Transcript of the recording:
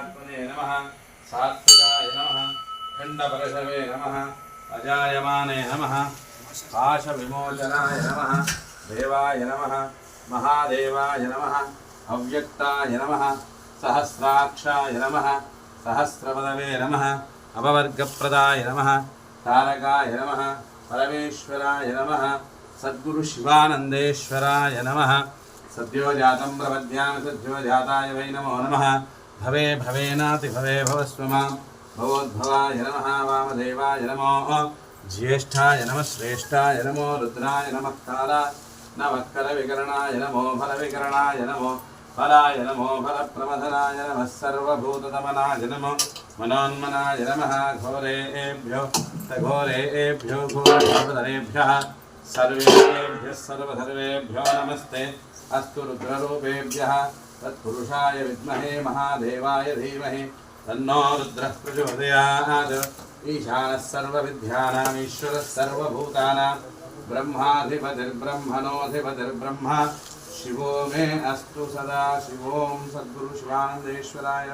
परमात्मने नमः। सात्विकाय नमः। खण्डपरशवे नमः। अजायमाने नमः। पाशविमोचनाय नमः। देवाय नमः। महादेवाय नमः। अव्यक्ताय नमः। सहस्राक्षाय नमः। सहस्रपदवे नमः। अपवर्गप्रदाय नमः। तारकाय नमः। परमेश्वराय नमः। सद्गुरुशिवानन्देश्वराय नमः। सद्यो जातं प्रपद्यामि सद्यो जाताय वै नमो नमः। भवे भवेनाति भवे भवस्व मां भवोद्भवाय नमः वामदेवाय नमो ज्येष्ठाय नमः श्रेष्ठाय नमो रुद्राय नमः कालाय नमः करविकरणाय नमो फलविकरणाय नमो फलाय नमो फलप्रमथनाय नमः सर्वभूतदमनाय नमो मनोन्मनाय नमः घोरेभ्यो घोरेभ्यो घोरभवदनेभ्यः सर्वेभ्यः सर्वसर्वेभ्यो नमस्ते अस्तु रुद्ररूपेभ्यः तत्पुरुषाय विद्महे, महादेवाय धीमहि। तन्नो रुद्रः प्रचोदयात्। ईशानः सर्वविद्यानाम्, ईश्वरः सर्वभूतानां ब्रह्माधिपतिर्ब्रह्मणोऽधिपतिर्ब्रह्म। शिवो मे अस्तु सदा। शिवों सद्गुरुशिवानन्देश्वराय